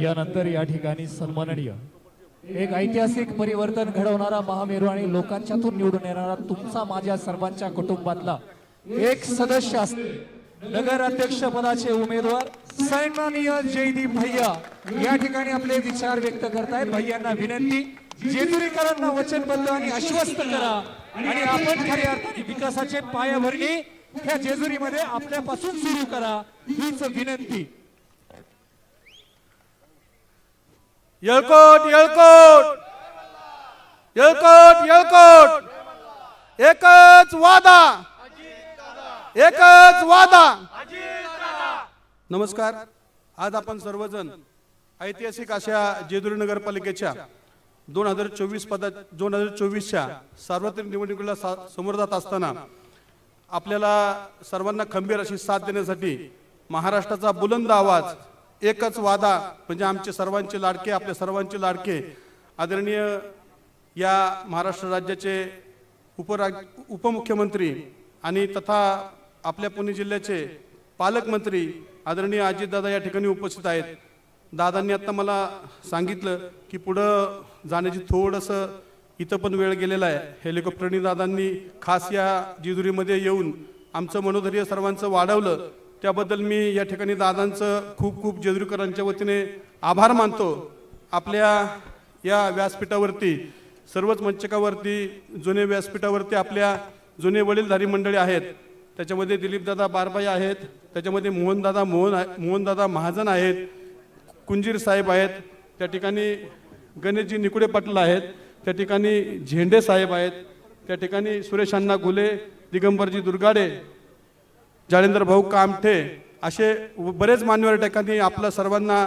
यानंतर या ठिकाणी सन्माननीय एक ऐतिहासिक परिवर्तन घडवणारा महामेरू आणि लोकांच्यातून निवडून येणारा तुमचा माझ्या सर्वांच्या कुटुंबातला एक सदस्य असते नगर अध्यक्ष पदाचे उमेदवार सन्माननीय जयदीप भैया. या ठिकाणी आपले विचार व्यक्त करतायत. भैयांना विनंती जेजुरीकरांना वचनबद्ध आणि आश्वस्त करा. आणि आपण खऱ्या अर्थाने विकासाचे पायाभरणी ह्या जेजुरीमध्ये आपल्यापासून सुरू करा हीच विनंती. येळकोट येळकोट. येळकोट येळकोट. एकच वादा. एकच वादा. नमस्कार. आज आपण सर्वजण ऐतिहासिक अशा जेजुरी नगरपालिकेच्या दोन हजार चोवीस पदा दोन हजार चोवीसच्या सार्वत्रिक निवडणुकीला सा- समोर जात असताना आपल्याला सर्वांना खंबीर अशी साथ देण्यासाठी महाराष्ट्राचा बुलंद आवाज एकच वादा म्हणजे आमचे सर्वांचे लाडके आपल्या सर्वांचे लाडके. आदरणीय या महाराष्ट्र राज्याचे उपराज उपमुख्यमंत्री आणि तथा आपल्या पुणे जिल्ह्याचे पालकमंत्री आदरणीय अजितदादा या ठिकाणी उपस्थित आहेत. दादांनी आत्ता मला सांगितलं की पुढं जाण्याची थोडंसं इथं पण वेळ गेलेला आहे. हेलिकॉप्टरनी दादांनी खास या जिजुरीमध्ये येऊन आमचं मनोधैर्य सर्वांचं वाढवलं. त्याबद्दल मी या ठिकाणी दादांचं खूप खूप जेजुरीकरांच्या वतीने आभार मानतो. आपल्या या व्यासपीठावरती सर्वच मंचकावरती जुने व्यासपीठावरती आपल्या जुने वडीलधारी मंडळी आहेत. त्याच्यामध्ये दिलीपदादा बारबाई आहेत त्याच्यामध्ये मोहनदादा मोहन मोहनदादा महाजन आहेत कुंजीर साहेब आहेत त्या ठिकाणी गणेशजी निकुडे पाटील आहेत त्या ठिकाणी झेंडे साहेब आहेत त्या ठिकाणी सुरेश अण्णा घुले दिगंबरजी दुर्गाडे जाळेंद्र भाऊ कामठे असे बरेच मान्यवर या ठिकाणी आपल्या सर्वांना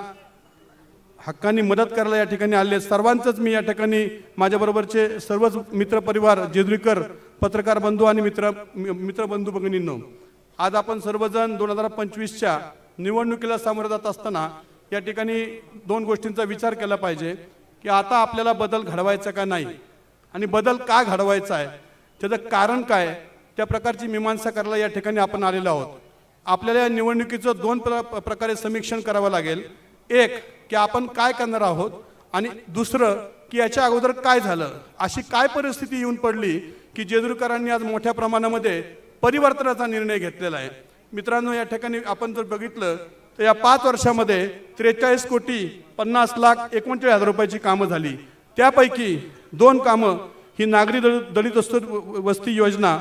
हक्कानी मदत करायला या ठिकाणी आले सर्वांचंच मी या ठिकाणी माझ्याबरोबरचे सर्वच मित्रपरिवार जेजुरीकर पत्रकार बंधू आणि मित्र मित्रबंधू भगिनींनो आज आपण सर्वजण दोन हजार पंचवीसच्या निवडणुकीला सामोरं जात असताना या ठिकाणी दोन गोष्टींचा विचार केला पाहिजे की आता आपल्याला बदल घडवायचा का नाही? आणि बदल का घडवायचा आहे? त्याचं कारण काय? त्या प्रकारची मीमांसा करायला या ठिकाणी आपण आलेलो आहोत. आपल्याला या निवडणुकीचं दोन प्र प्रकारे समीक्षण करावं लागेल. एक की आपण काय करणार आहोत? आणि दुसरं की याच्या अगोदर काय झालं? अशी काय परिस्थिती येऊन पडली की जेजुरकरांनी आज मोठ्या प्रमाणामध्ये परिवर्तनाचा निर्णय घेतलेला आहे. मित्रांनो या ठिकाणी आपण जर बघितलं तर या पाच वर्षामध्ये त्रेचाळीस कोटी पन्नास लाख एकोणचाळीस हजार रुपयाची कामं झाली. त्यापैकी दोन कामं ही नागरी दल दलित वस्तू वस्ती योजना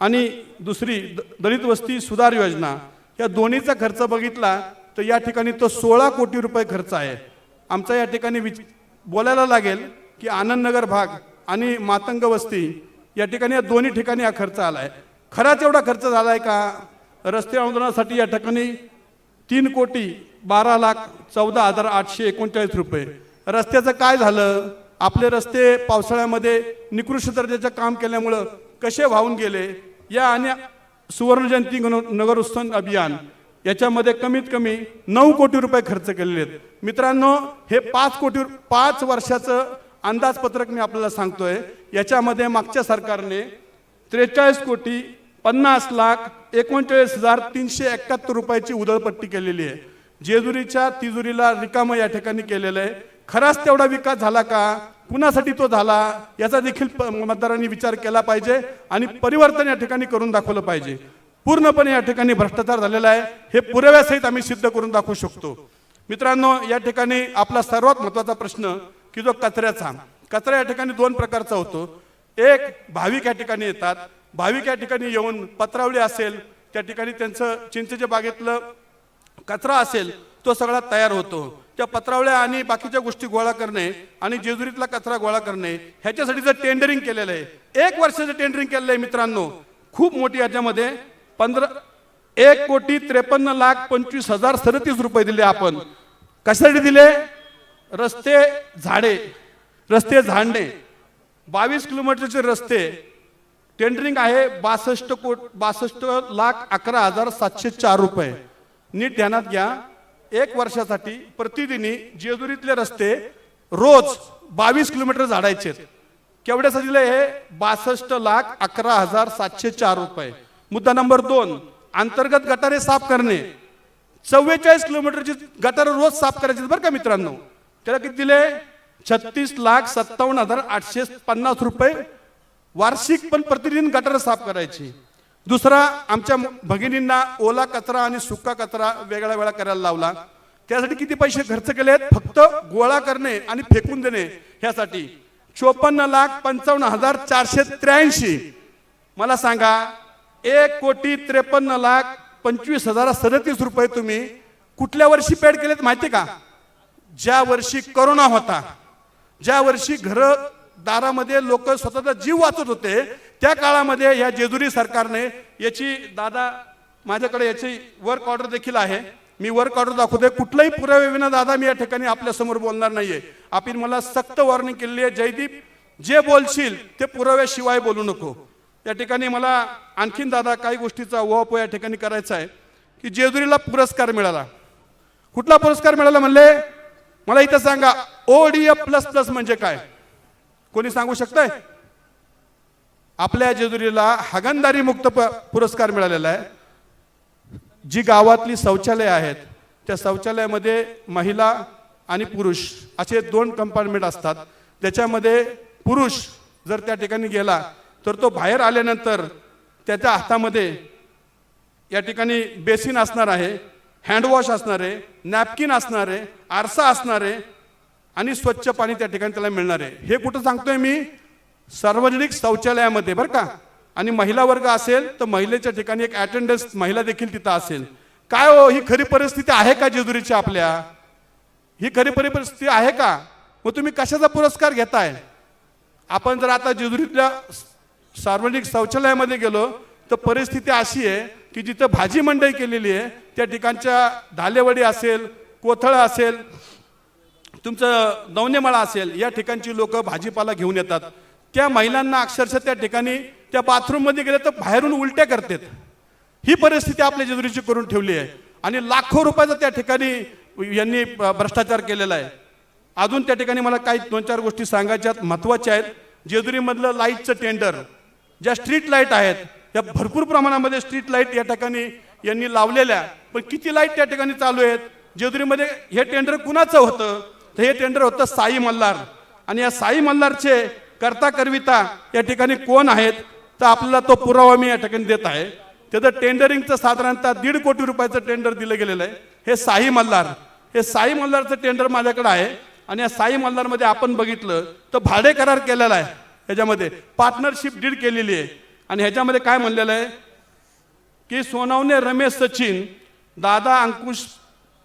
आणि दुसरी द- दलित वस्ती सुधार योजना. या दोन्हीचा खर्च बघितला तर या ठिकाणी तो सोळा कोटी रुपये खर्च आहे. आमचा या ठिकाणी विच बोलायला लागेल की आनंदनगर भाग आणि मातंग वस्ती या ठिकाणी या दोन्ही ठिकाणी हा खर्च आला आहे खराच एवढा खर्च झाला आहे का? रस्ते आंदोलनासाठी या ठिकाणी तीन कोटी बारा लाख चौदा हजार आठशे एकोणचाळीस रुपये. रस्त्याचं काय झालं? आपले रस्ते पावसाळ्यामध्ये निकृष्ट दर्जाचं काम केल्यामुळं कसे वाहून गेले? या आणि सुवर्ण जयंती नगर उत्सव अभियान याच्यामध्ये कमीत कमी नऊ कोटी रुपये खर्च केलेले आहेत. मित्रांनो हे पाच कोटी पाच वर्षाचं अंदाजपत्रक मी आपल्याला सांगतोय. याच्यामध्ये मागच्या सरकारने त्रेचाळीस कोटी पन्नास लाख एकोणचाळीस हजार तीनशे एकाहत्तर रुपयाची उधळपट्टी केलेली आहे. जेजुरीच्या तिजुरीला रिकामं या ठिकाणी केलेलं आहे. खराच तेवढा विकास झाला का? कुणासाठी तो झाला याचा देखील प- मतदारांनी विचार केला पाहिजे आणि परिवर्तन या ठिकाणी करून दाखवलं पाहिजे. पूर्णपणे या ठिकाणी भ्रष्टाचार झालेला आहे हे पुराव्यासहित आम्ही सिद्ध करून दाखवू शकतो. मित्रांनो या ठिकाणी आपला सर्वात महत्त्वाचा प्रश्न की जो कचऱ्याचा. कचरा या ठिकाणी दोन प्रकारचा होतो. एक भाविक या ठिकाणी येतात. भाविक या ठिकाणी येऊन पत्रावळी असेल त्या ठिकाणी त्यांचं चिंचेच्या बागेतलं कचरा असेल तो सगळा तयार होतो. त्या पत्रावळ्या आणि बाकीच्या गोष्टी गोळा करणे आणि जेजुरीतला कचरा गोळा करणे ह्याच्यासाठी जर टेंडरिंग केलेलं आहे. एक वर्षाचं टेंडरिंग केलेलं आहे मित्रांनो. खूप मोठी याच्यामध्ये पंधरा एक कोटी त्रेपन्न लाख पंचवीस हजार सदतीस रुपये दिले आपण. कशासाठी दिले? रस्ते झाडे रस्ते झाडणे. बावीस किलोमीटरचे रस्ते. टेंडरिंग आहे बासष्ट कोट बासष्ट लाख अकरा हजार सातशे चार रुपये. नीट ध्यानात घ्या. एक वर्षासाठी प्रतिदिनी जेजुरीतले रस्ते रोज बावीस किलोमीटर झाडायचे केवढ्यासाठी हे? बासष्ट लाख अकरा हजार सातशे चार रुपये. मुद्दा नंबर दोन अंतर्गत गटारे साफ करणे. चव्वेचाळीस किलोमीटरची गटार रोज साफ करायची बरं का मित्रांनो? त्याला किती दिले? छत्तीस लाख सत्तावन्न हजार आठशे पन्नास रुपये. वार्षिक पण प्रतिदिन गटार साफ करायची. दुसरा आमच्या भगिनींना ओला कचरा आणि सुका कचरा वेगळा वेगळा करायला लावला. त्यासाठी किती पैसे खर्च केलेत? फक्त गोळा करणे आणि फेकून देणे ह्यासाठी. चोपन्न लाख पंचावन्न हजार चारशे त्र्याऐंशी. मला सांगा एक कोटी त्रेपन्न लाख पंचवीस हजार सदतीस रुपये तुम्ही कुठल्या वर्षी पेड केलेत माहिती का? ज्या वर्षी करोना होता. ज्या वर्षी घर दारामध्ये लोक स्वतःचा जीव वाचत होते त्या काळामध्ये या जेजुरी सरकारने याची दादा माझ्याकडे याची वर्क ऑर्डर देखील आहे. मी वर्क ऑर्डर दाखवते कुठलाही पुराव्याविना दादा मी या ठिकाणी आपल्यासमोर बोलणार नाहीये. आपण मला सक्त वॉर्निंग केलेली आहे. जयदीप जे बोलशील ते पुराव्याशिवाय बोलू नको. या ठिकाणी मला आणखीन दादा काही गोष्टीचा ओप या ठिकाणी करायचा आहे की जेजुरीला पुरस्कार मिळाला. कुठला पुरस्कार मिळाला म्हणले? मला इथं सांगा ओडीएफ प्लस प्लस म्हणजे काय? कोणी सांगू शकतंय? आपल्या जेजुरीला हागणदारी मुक्त प- पुरस्कार मिळालेला आहे. जी गावातली शौचालय आहेत त्या शौचालयामध्ये महिला आणि पुरुष असे दोन कंपार्टमेंट असतात. त्याच्यामध्ये पुरुष जर त्या ठिकाणी गेला तर तो बाहेर आल्यानंतर त्याच्या हातामध्ये या ठिकाणी बेसिन असणार आहे हँडवॉश असणार आहे नॅपकिन असणार आहे आरसा असणार आहे आणि स्वच्छ पाणी त्या ठिकाणी त्याला मिळणार आहे. हे कुठं सांगतोय मी? सार्वजनिक शौचालयामध्ये बरं का? आणि महिला वर्ग असेल तर महिलेच्या ठिकाणी एक अटेंडन्स महिला देखील तिथं असेल. काय हो ही खरी परिस्थिती आहे का जेजुरीची आपल्या? ही खरी परी परिस्थिती आहे का? मग तुम्ही कशाचा पुरस्कार घेताय? आपण जर आता जेजुरीतल्या सार्वजनिक शौचालयामध्ये गेलो तर परिस्थिती अशी आहे की जिथं भाजी मंडई केलेली आहे त्या ठिकाणच्या धालेवडी असेल कोथळ असेल तुमचं दौनेमाळा असेल या ठिकाणची लोक भाजीपाला घेऊन येतात. त्या महिलांना अक्षरशः त्या ठिकाणी त्या बाथरूममध्ये गेले तर बाहेरून उलट्या करतात. ही परिस्थिती आपल्या जेजुरीची करून ठेवली आहे. आणि लाखो रुपयाचा त्या ठिकाणी यांनी भ्रष्टाचार केलेला आहे. अजून त्या ठिकाणी मला काही दोन चार गोष्टी सांगायच्या महत्त्वाच्या आहेत. जेजुरीमधलं लाईटचं टेंडर ज्या स्ट्रीट लाइट आहेत त्या भरपूर प्रमाणामध्ये स्ट्रीट लाइट या ठिकाणी यांनी लावलेल्या पण किती लाइट त्या ठिकाणी चालू आहेत? जेजुरीमध्ये हे टेंडर कुणाचं होतं? तर हे टेंडर होतं साई मल्हार. आणि या साई मल्हारचे करता करविता या ठिकाणी कोण आहेत? तर आपल्याला तो पुरावा मी या ठिकाणी देत आहे. त्याचं टेंडरिंगचं साधारणतः दीड कोटी रुपयाचं टेंडर दिलं गेलेलं आहे. हे साई मल्हार. हे साई मल्हारचं टेंडर माझ्याकडे आहे. आणि या साई मल्हारमध्ये आपण बघितलं तर भाडे करार केलेला आहे ह्याच्यामध्ये. पार्टनरशिप डीड केलेली आहे. आणि ह्याच्यामध्ये काय म्हणलेलं आहे? की सोनावणे रमेश सचिन दादा अंकुश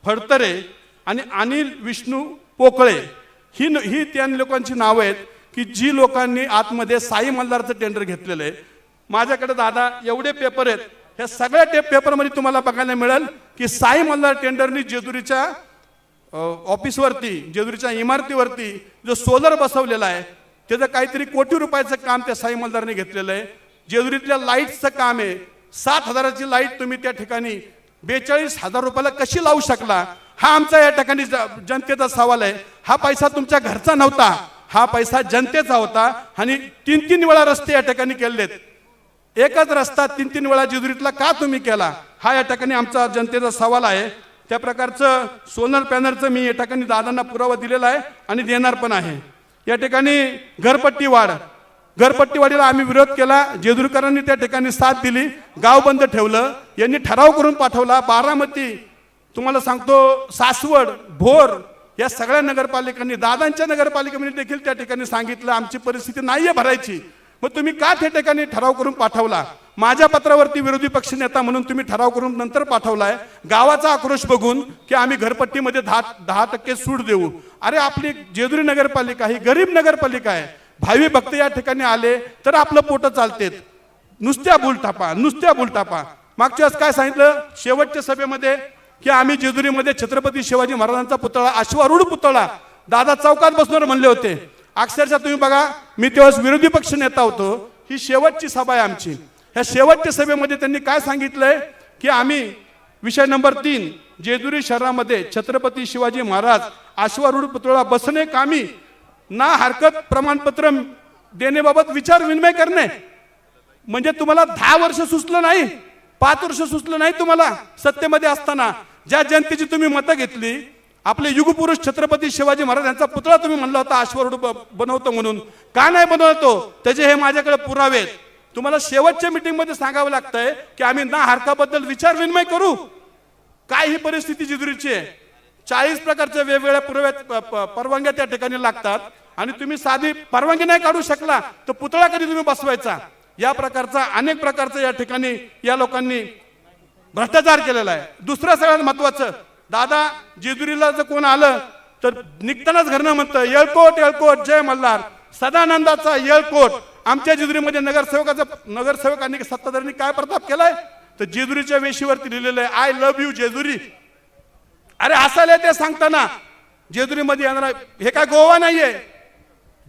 फडतरे आणि अनिल विष्णू पोकळे. ही न- ही त्या लोकांची नावं आहेत. की जी लोकांनी आतमध्ये साई मल्हारचं टेंडर घेतलेलं आहे माझ्याकडे दादा एवढे पेपर आहेत ह्या सगळ्या टेप पेपरमध्ये तुम्हाला बघायला मिळेल की साई मल्हार टेंडरनी जेजुरीच्या ऑफिसवरती जेजुरीच्या इमारतीवरती जो सोलर बसवलेला आहे त्याचं काहीतरी कोटी रुपयाचं काम त्या साई मल्हारने घेतलेलं आहे. जेजुरीतल्या लाईटचं काम आहे. सात हजाराची लाइट तुम्ही त्या ठिकाणी बेचाळीस हजार रुपयाला कशी लावू शकला? हा आमचा या ठिकाणी जनतेचा सवाल आहे. हा पैसा तुमच्या घरचा नव्हता. हा पैसा जनतेचा होता आणि तीन तीन वेळा रस्ते या ठिकाणी केलेत. एकच रस्ता तीन तीन वेळा जेजुरीतला का तुम्ही केला? हा या ठिकाणी आमचा जनतेचा सवाल आहे. त्या प्रकारचं सोलर पॅनलचं मी या ठिकाणी दादांना पुरावा दिलेला आहे आणि देणार पण आहे. या ठिकाणी घरपट्टी वाढ. घरपट्टी वाढीला आम्ही विरोध केला. जेजुरीकरांनी त्या ठिकाणी साथ दिली. गाव बंद ठेवलं. यांनी ठराव करून पाठवला. बारामती तुम्हाला सांगतो सासवड भोर या सगळ्या नगरपालिकांनी दादांच्या नगरपालिकेमध्ये देखील त्या ठिकाणी सांगितलं आमची परिस्थिती नाहीये भरायची. मग तुम्ही का त्या ठिकाणी ठराव करून पाठवला? माझ्या पत्रावरती विरोधी पक्ष नेता म्हणून तुम्ही ठराव करून नंतर पाठवलाय. गावाचा आक्रोश बघून की आम्ही घरपट्टीमध्ये दहा दहा टक्के सूट देऊ. अरे आपली जेजुरी नगरपालिका ही गरीब नगरपालिका आहे. भावी भक्त या ठिकाणी आले तर आपलं पोट चालतेत. नुसत्या बुलटापा नुसत्या बुलटापा मागच्या वेळेस काय सांगितलं? शेवटच्या सभेमध्ये की आम्ही जेजुरीमध्ये छत्रपती शिवाजी महाराजांचा पुतळा अश्वारूढ पुतळा दादा चौकात बसणार म्हणले होते. अक्षरशः तुम्ही बघा मी तेव्हा विरोधी पक्ष नेता होतो. ही शेवटची सभा आहे आमची. ह्या शेवटच्या सभेमध्ये त्यांनी काय सांगितलंय? की आम्ही विषय नंबर तीन जेजुरी शहरामध्ये छत्रपती शिवाजी महाराज अश्वारूढ पुतळा बसणे कामी ना हरकत प्रमाणपत्र देण्याबाबत विचार विनिमय करणे. म्हणजे तुम्हाला दहा वर्ष सुचलं नाही पाच वर्ष सुचलं नाही तुम्हाला सत्तेमध्ये असताना. ज्या जनतेची तुम्ही मतं घेतली आपले युगपुरुष छत्रपती शिवाजी महाराज यांचा पुतळा तुम्ही म्हणला होता अश्वरूढ बनवतो म्हणून. का नाही बनवतो? त्याचे हे माझ्याकडे पुरावे आहेत. तुम्हाला शेवटच्या मीटिंगमध्ये सांगावं लागतंय की आम्ही ना हरकाबद्दल विचार विनिमय करू? काय ही परिस्थिती जिजुरीची आहे. चाळीस प्रकारच्या वेगवेगळ्या पुराव्या प- परवानग्या त्या ठिकाणी लागतात. आणि तुम्ही साधी परवानगी नाही काढू शकला तर पुतळा कधी तुम्ही बसवायचा? या प्रकारचा अनेक प्रकारचा या ठिकाणी या लोकांनी भ्रष्टाचार केलेला आहे. दुसरं सगळ्यात महत्वाचं दादा जेजुरीला जर कोण आलं तर निघतानाच घरनं म्हणतं येळकोट येळकोट जय मल्हार. सदानंदाचा येळकोट. आमच्या जेजुरीमध्ये नगरसेवकाचा नगरसेवकांनी सत्ताधाऱ्यांनी काय प्रताप केलाय? तर जेजुरीच्या वेशीवरती लिहिलेलं आहे आय लव्ह यू जेजुरी. अरे हसायला ते सांगताना. जेजुरीमध्ये येणारा हे काय गोवा नाहीये.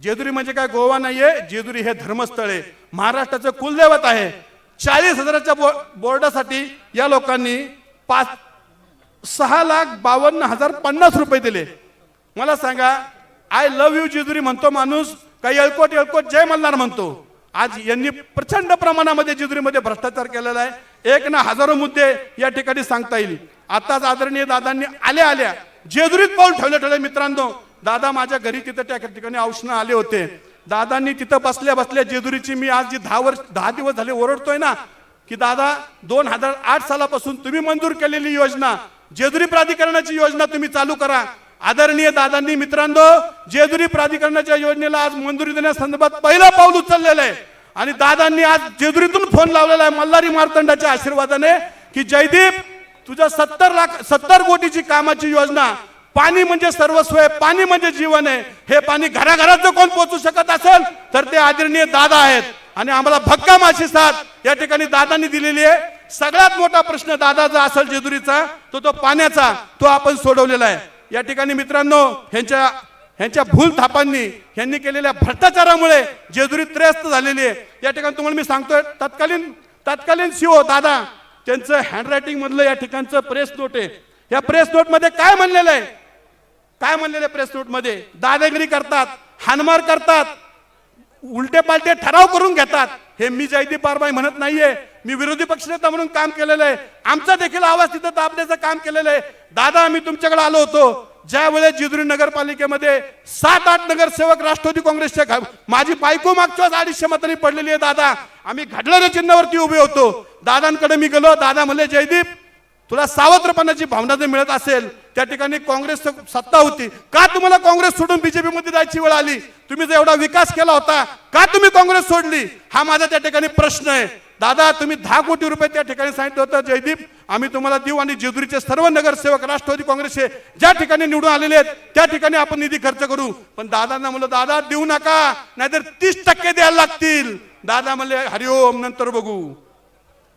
जेजुरी म्हणजे काय गोवा नाहीये जेजुरी हे धर्मस्थळ आहे. महाराष्ट्राचं कुलदैवत आहे. चाळीस हजाराच्या बो- बोर्डासाठी या लोकांनी पाच सहा लाख बावन्न हजार पन्नास रुपये दिले. मला सांगा आय लव्ह यू जेजुरी म्हणतो माणूस काही येळकोट येळकोट जय मल्हार म्हणतो? आज यांनी प्रचंड प्रमाणामध्ये जेजुरीमध्ये भ्रष्टाचार केलेला आहे. एक ना हजारो मुद्दे या ठिकाणी सांगता येईल. आताच आदरणीय दादांनी आल्या आल्या. जेजुरीत पाऊल ठेवले ठेवले मित्रांनो. दादा माझ्या घरी तिथं त्या ठिकाणी औषणं आले होते. दादांनी तिथं बसल्या बसल्या जेजुरीची मी आज जी दहा वर्ष दहा दिवस झाले ओरडतोय ना की दादा दोन हजार आठ सालापासून तुम्ही मंजूर केलेली योजना जेजुरी प्राधिकरणाची योजना तुम्ही चालू करा. आदरणीय दादांनी मित्रांनो जेजुरी प्राधिकरणाच्या योजनेला आज मंजुरी देण्यासंदर्भात पहिलं पाऊल उचललेलं आहे. आणि दादांनी आज जेजुरीतून फोन लावलेला आहे मल्हारी मार्तंडाच्या आशीर्वादाने की जयदीप तुझ्या सत्तर लाख सत्तर कोटीची कामाची योजना पाणी म्हणजे सर्वस्व आहे पाणी म्हणजे जीवन आहे. हे पाणी घराघरात जर कोण पोचू शकत असेल तर ते आदरणीय दादा आहेत. आणि आम्हाला भक्कम अशी साथ या ठिकाणी दादांनी दिलेली आहे. सगळ्यात मोठा प्रश्न दादाचा असेल जेजुरीचा तो तो पाण्याचा तो आपण सोडवलेला आहे. या ठिकाणी मित्रांनो ह्यांच्या ह्यांच्या भूल थापांनी ह्यांनी केलेल्या भ्रष्टाचारामुळे जेजुरी त्रयस्त झालेली आहे. या ठिकाणी तुम्हाला मी सांगतोय तत्कालीन तत्कालीन सीओ दादा त्यांचं हँडरायटिंग मधलं या ठिकाणचं प्रेस नोट आहे. या प्रेस नोटमध्ये काय म्हणलेलं आहे? काय म्हणलेले आहे प्रेस मध्ये? दादागिरी करतात हानमार करतात उलटे पालटे ठराव करून घेतात. हे मी जयदीप बारबाई म्हणत नाहीये. मी विरोधी पक्षनेता म्हणून काम केलेलं आहे. आमचा देखील आवाज तिथं दाबण्याचं काम केलेलं आहे. दादा आम्ही तुमच्याकडे आलो होतो. ज्यावेळेस जिजुरी नगरपालिकेमध्ये सात आठ नगरसेवक राष्ट्रवादी काँग्रेसच्या माझी बायको मागच्या अडीचशे मतांनी पडलेली आहे दादा. आम्ही घडलेल्या चिन्हावरती उभे होतो. दादांकडे मी गेलो. दादा म्हणले जयदीप तुला सावत्रपणाची भावना जर मिळत असेल त्या ठिकाणी काँग्रेस सत्ता होती. का तुम्हाला काँग्रेस सोडून बीजेपीमध्ये जायची वेळ आली? तुम्ही जर एवढा विकास केला होता का तुम्ही काँग्रेस सोडली? हा माझा त्या ठिकाणी प्रश्न आहे. दादा तुम्ही दहा कोटी रुपये त्या ठिकाणी सांगितलं होतं जयदीप. आम्ही तुम्हाला देऊ आणि जेजुरीचे सर्व नगरसेवक राष्ट्रवादी काँग्रेसचे ज्या ठिकाणी निवडून आलेले आहेत त्या ठिकाणी आपण निधी खर्च करू. पण दादांना म्हणलं दादा देऊ नका. नाहीतर तीस टक्के द्यायला लागतील. दादा म्हणले हरिओम नंतर बघू.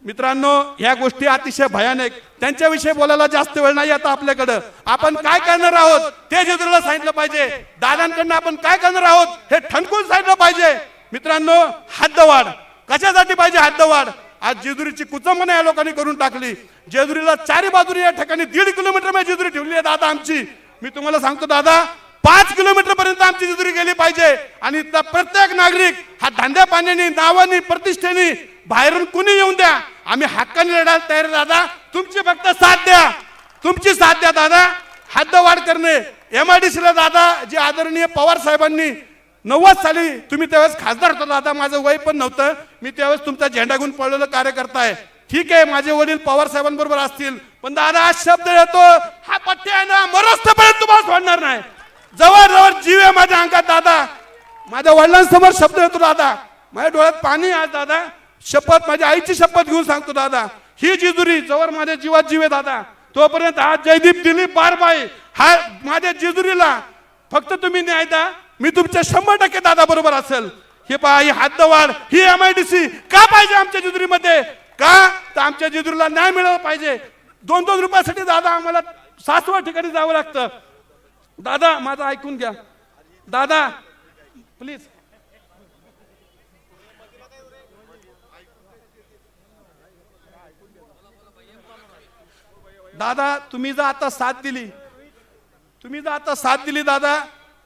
मित्रांनो ह्या गोष्टी अतिशय भयानक. त्यांच्याविषयी बोलायला जास्त वेळ नाही आता आपल्याकडं. आपण काय करणार आहोत? ते जेजुरीला सांगितलं पाहिजे. दादांकडनं आपण काय करणार आहोत? हे ठणकून सांगितलं पाहिजे. मित्रांनो हद्दवाढ. कशासाठी पाहिजे हद्दवाढ? आज जेजुरीची कुचंबना या लोकांनी करून टाकली. जेजुरीला चारी बाजूने या ठिकाणी दीड किलोमीटरमध्ये जेजुरी ठेवली आहे दादा आमची. मी तुम्हाला सांगतो दादा पाच किलोमीटर पर्यंत आमची जेजुरी गेली पाहिजे. आणि प्रत्येक नागरिक हा धंद्या पाण्याने नावानी प्रतिष्ठेने बाहेरून कुणी येऊन द्या? आम्ही हक्काने लढायला तयार दादा. तुमची फक्त साथ द्या. तुमची साथ द्या दादा. हद्दवाढ करणे. एमआयडीसीला दादा जे आदरणीय पवार साहेबांनी नव्वद साली तुम्ही त्यावेळेस खासदार होता दादा. माझं वय पण नव्हतं. मी त्यावेळेस तुमचा झेंडा घेऊन पळलेलं कार्यकर्ता आहे. ठीक आहे माझे वडील पवार साहेबांबरोबर असतील. पण दादा आज शब्द येतो हा पट्टे आहे ना मरस्तपर्यंत तुम्हाला सोडणार नाही. जवळ जवळ जीव आहे माझ्या अंगात दादा. माझ्या वडिलांसमोर शब्द येतो दादा. माझ्या डोळ्यात पाणी आहे दादा. शपथ माझ्या आईची शपथ घेऊन सांगतो दादा. ही जिजुरी जवळ माझ्या जीवात जीवे दादा. तोपर्यंत हा जयदीप दिलीप बारबाई हा माझ्या जिजुरीला फक्त तुम्ही न्याय द्या मी तुमच्या शंभर टक्के दादा बरोबर असेल. हे पहा ही हातदवाड ही सी का पाहिजे आमच्या जिजुरीमध्ये? का? तर आमच्या जिजुरीला न्याय मिळाला पाहिजे. दोन दोन रुपयासाठी दादा आम्हाला सासवा ठिकाणी जावं लागतं. दादा माझं ऐकून घ्या. दादा प्लीज दादा तुम्ही जर आता साथ दिली तुम्ही जर आता साथ दिली दादा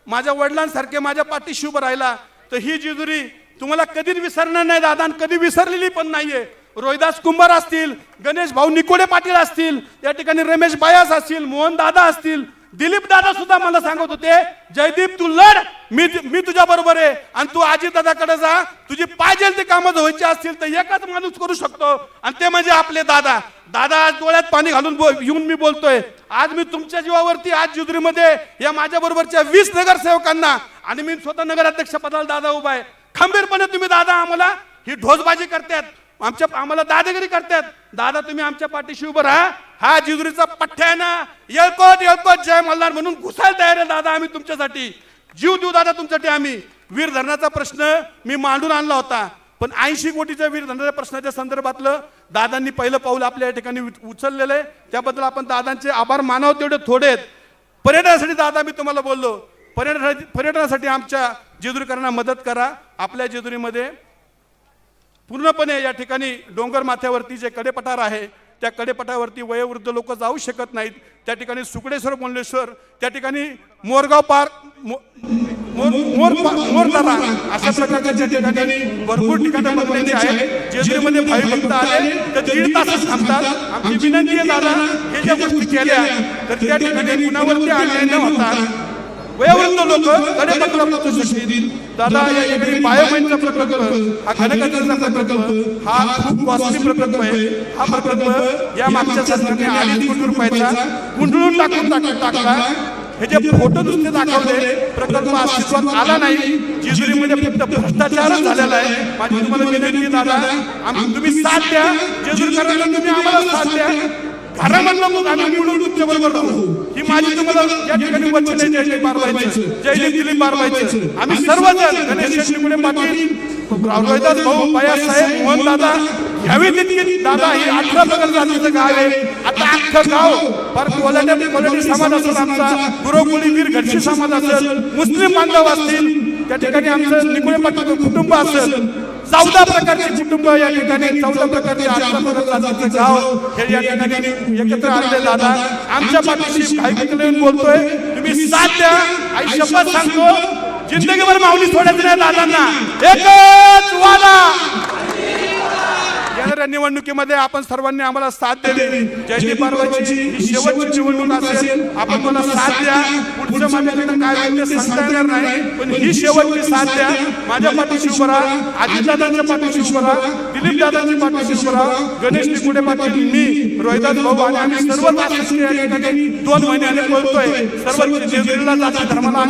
माझ्या वडिलांसारखे माझ्या पाठीशी उभं राहिला तर ही जिजुरी तुम्हाला कधीच विसरणार नाही दादा आणि कधी विसरलेली पण नाहीये. रोहिदास कुंभार असतील गणेश भाऊ निकोडे पाटील असतील या ठिकाणी रमेश बायास असतील मोहन दादा असतील दिलीप दादा सुद्धा मला सांगत होते जयदीप तू लढ. मी मी तुझ्या बरोबर आहे. आणि तू आजी दादाकडे जा. तुझी पाहिजे ते कामं व्हायची असतील तर एकच माणूस करू शकतो. आणि ते म्हणजे आपले दादा. दादा आज डोळ्यात पाणी घालून बोल- येऊन मी बोलतोय. आज मी तुमच्या जीवावरती आज जुजरीमध्ये या माझ्या बरोबरच्या वीस नगरसेवकांना आणि मी स्वतः नगराध्यक्ष पदाला दादा उभा आहे. खंबीरपणे तुम्ही दादा आम्हाला ही ढोसबाजी करतात आमच्या आम्हाला दादागिरी करतात. दादा तुम्ही आमच्या पाठीशी उभं राहा. हा जिजुरीचा पठ्ठ्या आहे ना येळकोट येळकोट जय मल्हार म्हणून घुसायला तयार आहे दादा आम्ही तुमच्यासाठी. जीव देऊ दादा तुमच्यासाठी आम्ही. वीर धरणाचा प्रश्न मी मांडून आणला होता. पण ऐंशी कोटीच्या वीर धरणाच्या प्रश्नाच्या संदर्भातलं दादांनी पहिलं पाऊल आपल्या या ठिकाणी उचललेलं आहे. त्याबद्दल आपण दादांचे आभार मानव तेवढे थोडे आहेत. पर्यटनासाठी दादा मी तुम्हाला बोललो. पर्यटनासाठी पर्यटनासाठी आमच्या जेजुरीकरांना मदत करा. आपल्या जेजुरीमध्ये पूर्णपणे या ठिकाणी डोंगर माथ्यावरती जे कडेपठार आहे त्या कडेपटावरती वयोवृद्ध लोक जाऊ शकत नाहीत. त्या ठिकाणी सुकडेश्वर बोंडलेश्वर त्या ठिकाणी मोरगाव पार्क मोर मोर मोर तलाव अशा प्रकारच्या त्या ठिकाणी भरपूर ठिकाणं बघण्याची आहेत. जेजुरीमध्ये भावी भक्त आले तर दीड तासच थांबतात. आमची विनंती आहे दादा हे ज्या गोष्टी केल्या तर त्या ठिकाणी कुणावरती अन्याय न होता वयोवृद्ध लोक कडेपत्र पोहोचू दादा या ठिकाणी बायोमाइनचा प्रकल्प हा घनकचऱ्याचा प्रकल्प हा खूप कॉस्टली प्रकल्प आहे. हा प्रकल्प या मागच्या सरकारने अडीच कोटी रुपयाचा गुंडळून टाकून टाकला. हे जे फोटो नुसते दाखवले प्रकल्प अस्तित्वात आला नाही. जेजुरीमध्ये फक्त भ्रष्टाचारच झालेला आहे. माझी तुम्हाला विनंती दादा तुम्ही साथ द्या. जेजुरीकरांना तुम्ही आम्हाला साथ द्या. मग आम्ही ही माझी तुम्हाला या ठिकाणी वचन बारवायचं दिलीप बारवायचं आम्ही सर्वजण गणेश शेट्टीमुळे पाटील रोहिदास भाऊ मोहन दादा घ्यावी तितकी. दादा ही अठरा पगड जातीचं गाव आहे. आता अख्खं गाव समाज असेल आमचा. गुरुकुळी वीर घडशी समाज असेल. मुस्लिम बांधव असतील. त्या ठिकाणी आमचं निकुळे पाटील कुटुंब असेल. चौदा प्रकारचे कुटुंब या ठिकाणी चौदा प्रकारचे गाव हे या ठिकाणी एकत्र आलेले दादा. आमच्या पाठीशी काही बोलतोय? तुम्ही साथ द्या. आई शपथ सांगतो जिंदगीभर माऊली सोडायचं नाही दादांना. एकच वादा. येणाऱ्या निवडणुकीमध्ये आपण सर्वांनी आम्हाला साथ द्यावी. जयदीप बारवाची ही शेवटची निवडणूक असेल आपण मला साथ द्या. पुढच्या माझ्याकडे काय होईल ते सांगता येणार नाही पण ही शेवटची साथ द्या. माझ्या पाठीशी उभं राहा. अजितदादांच्या पाठीशी उभं राहा. दिलीप दादांच्या पाठीशी उभं राहा. गणेश निकुडे पाटील? मी रोहिदास भाऊ आणि आम्ही सर्व दोन महिन्याने बोलतोय. सर्व धर्माला